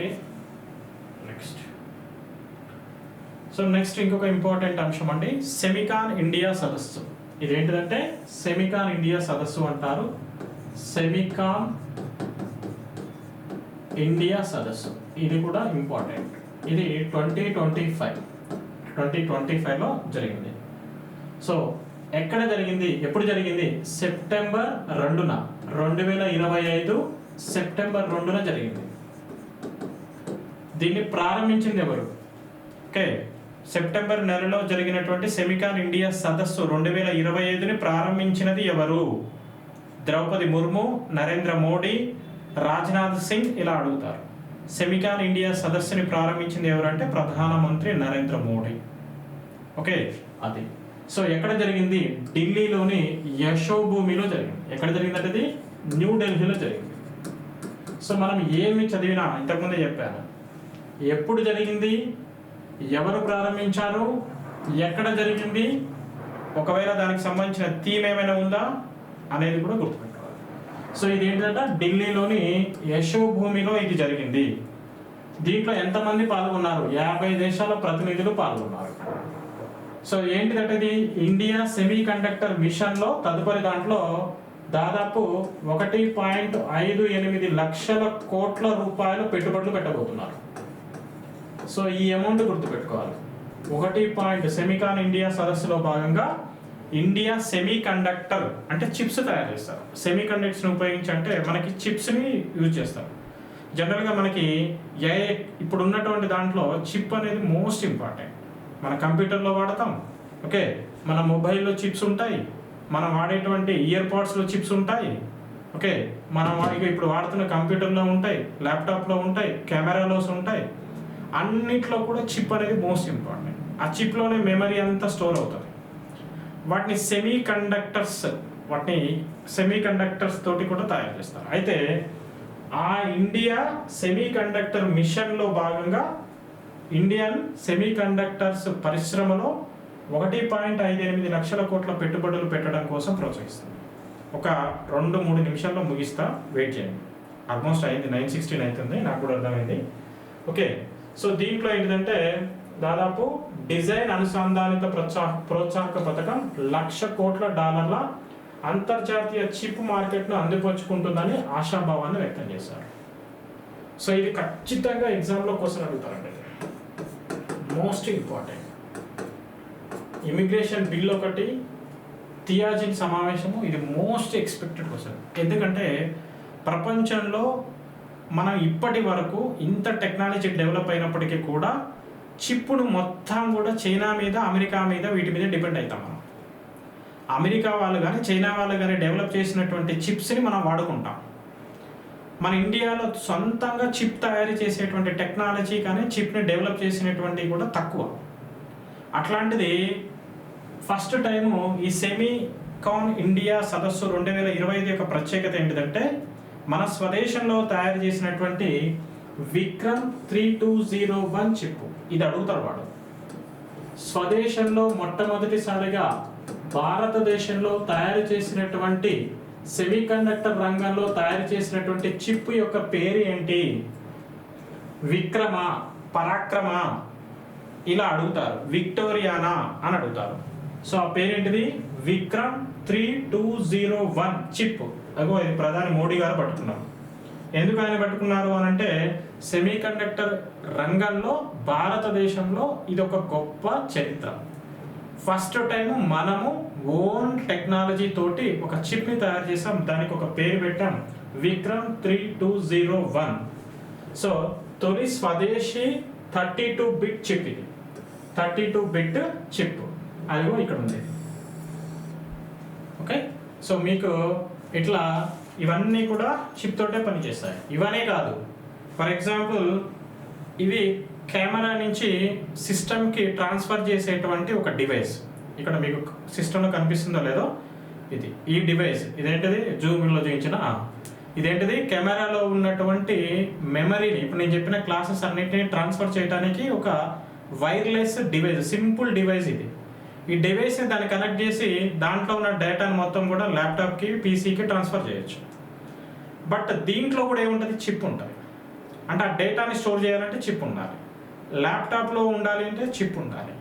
Okay next so next ఇంకొక important అంశం అండి. సెమికాన్ ఇండియా సదస్సు. ఇదేంటిదంటే సెమికాన్ ఇండియా సదస్సు అంటారు. సెమికాన్ ఇండియా సదస్సు. ఇది కూడా ఇంపార్టెంట్ ఇది twenty twenty five twenty twenty ఫైవ్లో జరిగింది. సో ఎక్కడ జరిగింది? ఎప్పుడు జరిగింది? సెప్టెంబర్ రెండున. రెండు వేల ఇరవై ఐదు సెప్టెంబర్ రెండున జరిగింది. దీన్ని ప్రారంభించింది ఎవరు? ఓకే. సెప్టెంబర్ నెలలో జరిగినటువంటి సెమికాన్ ఇండియా సదస్సు రెండు వేల ఇరవై ఐదుని ప్రారంభించినది ఎవరు? ద్రౌపది ముర్ము నరేంద్ర మోడీ రాజ్నాథ్ సింగ్ ఇలా అడుగుతారు. సెమికాన్ ఇండియా సదస్సుని ప్రారంభించింది ఎవరంటే ప్రధానమంత్రి నరేంద్ర మోడీ. ఓకే. అది. సో ఎక్కడ జరిగింది? ఢిల్లీలోని యశోభూమిలో జరిగింది. ఎక్కడ జరిగిందంటే ఇది? న్యూఢిల్లీలో జరిగింది. సో మనం ఏమి చదివినా ఇంతకుముందే చెప్పాను ఎప్పుడు జరిగింది? ఎవరు ప్రారంభించారు? ఎక్కడ జరిగింది? ఒకవేళ దానికి సంబంధించిన థీమ్ ఏమైనా ఉందా? అనేది కూడా గుర్తుపెట్టుకోవాలి. సో ఇది ఏంటంటే ఢిల్లీలోని యశోభూమిలో ఇది జరిగింది. దీంట్లో ఎంతమంది పాల్గొన్నారు? యాభై దేశాల ప్రతినిధులు పాల్గొన్నారు. సో ఏంటిదంటే ఇది ఇండియా సెమీ కండక్టర్ మిషన్లో తదుపరి దాంట్లో దాదాపు ఒకటి పాయింట్ ఐదు ఎనిమిది లక్షల కోట్ల రూపాయలు పెట్టుబడులు పెట్టబోతున్నారు. సో ఈ అమౌంట్ గుర్తుపెట్టుకోవాలి. ఒకటి పాయింట్ సెమికాన్ ఇండియా సదస్సులో భాగంగా ఇండియా సెమీ కండక్టర్ అంటే చిప్స్ తయారు చేస్తారు. సెమీ కండక్టర్స్ని ఉపయోగించి అంటే మనకి చిప్స్ని యూజ్ చేస్తారు. జనరల్గా మనకి ఏ ఇప్పుడు ఉన్నటువంటి దాంట్లో చిప్ అనేది మోస్ట్ ఇంపార్టెంట్. మన కంప్యూటర్లో వాడతాం. ఓకే? మన మొబైల్లో చిప్స్ ఉంటాయి. మనం వాడేటువంటి ఇయర్ పాడ్స్లో చిప్స్ ఉంటాయి. ఓకే? మనం ఇప్పుడు వాడుతున్న కంప్యూటర్లో ఉంటాయి. ల్యాప్టాప్లో ఉంటాయి. కెమెరాలోస్ ఉంటాయి. అన్నిట్లో కూడా చిప్ అనేది మోస్ట్ ఇంపార్టెంట్ ఆ చిప్లోనే మెమరీ అంతా స్టోర్ అవుతుంది. వాటిని సెమీ కండక్టర్స్ వాటిని సెమీ కండక్టర్స్ తోటి కూడా తయారు చేస్తారు. అయితే ఆ ఇండియా సెమీ కండక్టర్ మిషన్లో భాగంగా ఇండియన్ సెమీ కండక్టర్స్ పరిశ్రమలో ఒకటి పాయింట్ ఐదు ఎనిమిది లక్షల కోట్ల పెట్టుబడులు పెట్టడం కోసం ప్రోత్సహిస్తుంది. ఒక రెండు మూడు నిమిషాల్లో ముగిస్తా వెయిట్ చేయండి. ఆల్మోస్ట్ అయింది నైన్ సిక్స్టీన్ అవుతుంది నాకు కూడా అర్థమైంది. ఓకే సో దీంట్లో ఏంటంటే దాదాపు డిజైన్ అనుసంధానిత ప్రోత్సాహ ప్రోత్సాహక పథకం లక్ష కోట్ల డాలర్ల అంతర్జాతీయ చిప్ మార్కెట్ను అందిపరుచుకుంటుందని ఆశాభావాన్ని వ్యక్తం చేశారు. సో ఇది ఖచ్చితంగా ఎగ్జామ్లో క్వశ్చన్ అడుగుతారండి. Most important. ఇమిగ్రేషన్ బిల్ ఒకటి థియాజిన్ సమావేశము ఇది మోస్ట్ ఎక్స్పెక్టెడ్ క్వశ్చన్. ఎందుకంటే ప్రపంచంలో మనం ఇప్పటి వరకు ఇంత టెక్నాలజీ డెవలప్ అయినప్పటికీ కూడా చిప్పును మొత్తం కూడా చైనా మీద అమెరికా మీద వీటి మీద డిపెండ్ అవుతాం మనం. అమెరికా వాళ్ళు కానీ చైనా వాళ్ళు కానీ డెవలప్ చేసినటువంటి చిప్స్ని మనం వాడుకుంటాం. మన ఇండియాలో సొంతంగా చిప్ తయారు చేసేటువంటి టెక్నాలజీ కానీ చిప్ని డెవలప్ చేసినటువంటి కూడా తక్కువ. అట్లాంటిది ఫస్ట్ టైము ఈ సెమీ కాన్ ఇండియా సదస్సు రెండు వేల ఇరవై ఐదు యొక్క ప్రత్యేకత ఏంటిదంటే మన స్వదేశంలో తయారు చేసినటువంటి Vikram three two zero one chip ఇది అడుగుతారు వాడు. స్వదేశంలో మొట్టమొదటిసారిగా భారతదేశంలో తయారు చేసినటువంటి సెమీకండక్టర్ రంగంలో తయారు చేసినటువంటి చిప్ యొక్క పేరు ఏంటి? విక్రమ పరాక్రమ? ఇలా అడుగుతారు. విక్టోరియానా అని అడుగుతారు. సో ఆ పేరేంటిది? Vikram three two zero one chip. అగో ఇది ప్రధాని మోడీ గారు పట్టుకున్నారు ఎందుకు ఆయన పట్టుకున్నారు అని అంటే సెమీ కండక్టర్ రంగంలో భారతదేశంలో ఇది ఒక గొప్ప చరిత్ర. ఫస్ట్ టైం మనము ఓన్ టెక్నాలజీ తోటి ఒక చిప్ని తయారు చేసాం. దానికి ఒక పేరు పెట్టాం. Vikram three two zero one. So తొలి స్వదేశీ థర్టీ టూ బిట్ చిప్ ఇది. Thirty two bit chip. అదిగో ఇక్కడ ఉంది ఓకే? సో మీకు ఇట్లా ఇవన్నీ కూడా చిప్ తోటే పనిచేస్తాయి. ఇవనే కాదు. ఫర్ ఎగ్జాంపుల్ ఇవి కెమెరా నుంచి సిస్టమ్కి ట్రాన్స్ఫర్ చేసేటువంటి ఒక డివైస్ ఇక్కడ మీకు సిస్టంలో కనిపిస్తుందో లేదో ఇది. ఈ డివైస్ ఇదేంటిది? జూమ్లో చూపించిన ఇదేంటిది? కెమెరాలో ఉన్నటువంటి మెమరీని ఇప్పుడు నేను చెప్పిన క్లాసెస్ అన్నిటిని ట్రాన్స్ఫర్ చేయడానికి ఒక వైర్లెస్ డివైస్ సింపుల్ డివైస్ ఇది. ఈ డివైస్ని దాన్ని కనెక్ట్ చేసి దాంట్లో ఉన్న డేటాను మొత్తం కూడా ల్యాప్టాప్కి పీసీకి ట్రాన్స్ఫర్ చేయొచ్చు. బట్ దీంట్లో కూడా ఏముంటుంది? చిప్ ఉంటుంది. అంటే ఆ డేటాని స్టోర్ చేయాలంటే చిప్ ఉండాలి. ల్యాప్టాప్లో ఉండాలి అంటే చిప్ ఉండాలి.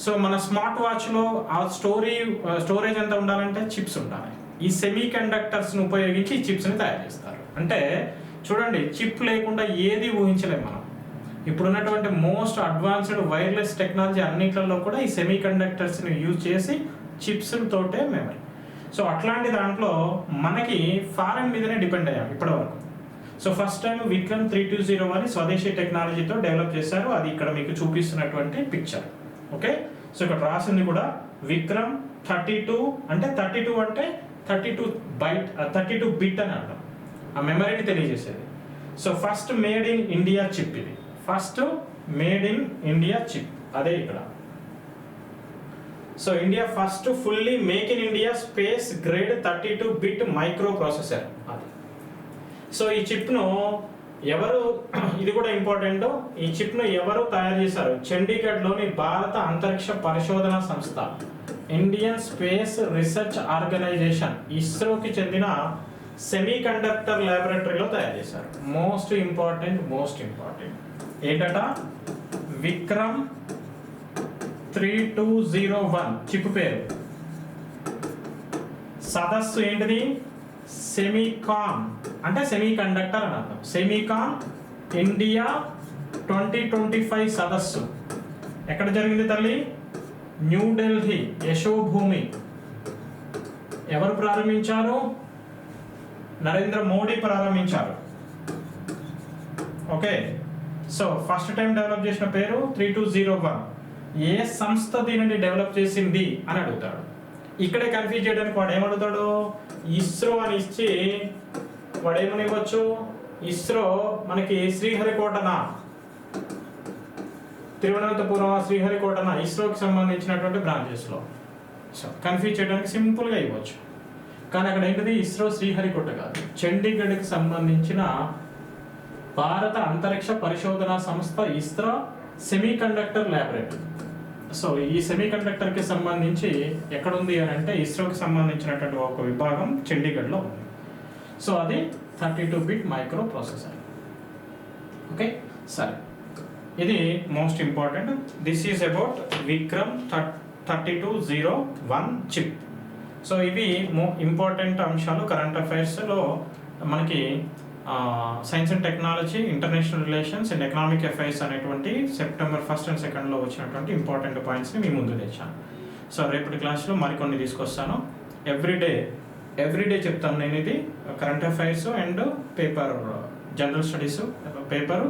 సో మన స్మార్ట్ వాచ్లో ఆ స్టోరీ స్టోరేజ్ ఎంత ఉండాలంటే చిప్స్ ఉండాలి. ఈ సెమీ కండక్టర్స్ని ఉపయోగించి ఈ చిప్స్ని తయారు చేస్తారు. అంటే చూడండి చిప్ లేకుండా ఏది ఊహించలేము మనం. ఇప్పుడున్నటువంటి మోస్ట్ అడ్వాన్స్డ్ వైర్లెస్ టెక్నాలజీ అన్నిట్లలో కూడా ఈ సెమీ కండక్టర్స్ని యూజ్ చేసి చిప్స్ తోటే మెమరీ. సో అట్లాంటి దాంట్లో మనకి ఫారెన్ మీదనే డిపెండ్ అయ్యాం ఇప్పటివరకు. So first time Vikram three two zero అని స్వదేశీ టెక్నాలజీతో డెవలప్ చేశారు. అది ఇక్కడ మీకు చూపిస్తున్నటువంటి పిక్చర్. ఓకే? సో ఇక్కడ రాసింది కూడా విక్రమ్ థర్టీ టూ అంటే థర్టీ టూ అంటే thirty two byte thirty two bit అని అంటాం ఆ మెమరీని తెలియజేసేది. So first made in India chip ఇది. First made in India chip. అదే ఇక్కడ. So India first fully make in India space grade thirty two bit microprocessor అది. సో ఈ చిప్ను ఎవరు ఇది కూడా ఇంపార్టెంట్ ఈ చిప్ను ఎవరు తయారు చేశారు? చండీగఢ్లోని భారత అంతరిక్ష పరిశోధన సంస్థ. ఇండియన్ స్పేస్ రీసెర్చ్ ఆర్గనైజేషన్ ఇస్రోకి చెందిన సెమీ కండక్టర్ ల్యాబొరేటరీలో తయారు చేశారు. మోస్ట్ ఇంపార్టెంట్ మోస్ట్ ఇంపార్టెంట్ ఏంటట? Vikram three two zero one. Chip పేరు. సదస్సు ఏంటిది? సెమీకాన్ అంటే సెమీ కండక్టర్ అని అర్థం. Semicon India twenty twenty five సదస్సు. ఎక్కడ జరిగింది తల్లి? న్యూఢిల్లీ యశోభూమి. ఎవరు ప్రారంభించారు? నరేంద్ర మోడీ ప్రారంభించారు. Okay. So first time develop చేసిన పేరు త్రీ టూ జీరో వన్ ఏ సంస్థ దీనిని డెవలప్ చేసింది అని అడుగుతాడు. ఇక్కడే కన్ఫ్యూజ్ చేయడానికి వాడు ఏమడుగుతాడు? ఇస్రో అని ఇచ్చి వాడు ఏమని ఇవ్వచ్చు ఇస్రో మనకి శ్రీహరికోటనా. తిరువనంతపురం శ్రీహరికోటన ఇస్రోకి సంబంధించినటువంటి బ్రాంచెస్లో సో కన్ఫ్యూజ్ చేయడానికి సింపుల్గా ఇవ్వచ్చు. కానీ అక్కడ ఏంటిది? ఇస్రో శ్రీహరికోట కాదు. చండీగఢ్కి సంబంధించిన భారత అంతరిక్ష పరిశోధన సంస్థ ISRO semiconductor laboratory. So ఈ సెమీ కండక్టర్కి సంబంధించి ఎక్కడ ఉంది అని అంటే ఇస్రోకి సంబంధించినటువంటి ఒక విభాగం చండీగఢ్లో ఉంది. సో అది thirty two bit microprocessor okay? సరే. ఇది most important. This is about Vikram thirty two zero one chip. So ఇవి మో ఇంపార్టెంట్ అంశాలు. కరెంట్ అఫైర్స్లో మనకి science and technology international relations and economic affairs అనేటువంటి సెప్టెంబర్ ఫస్ట్ అండ్ సెకండ్లో వచ్చినటువంటి ఇంపార్టెంట్ పాయింట్స్ని మీ ముందు తెచ్చాను. సో రేపటి క్లాస్లో మరికొన్ని తీసుకొస్తాను. ఎవ్రీడే ఎవ్రీడే చెప్తాను నేను ఇది. Current affairs and paper general studies paper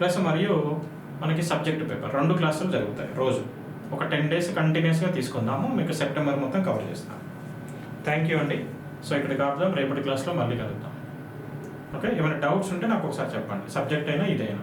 plus మరియు మనకి సబ్జెక్ట్ పేపర్ రెండు క్లాసులు జరుగుతాయి రోజు. ఒక టెన్ డేస్ కంటిన్యూస్గా తీసుకుందాము. మీకు సెప్టెంబర్ మొత్తం కవర్ చేస్తాను. థ్యాంక్ యూ అండి. సో ఇక్కడ కాపుదాం. రేపటి క్లాస్లో మళ్ళీ కలుద్దాం. ఓకే ఏమైనా డౌట్స్ ఉంటే నాకు ఒకసారి చెప్పండి. సబ్జెక్ట్ అయినా ఇదైనా.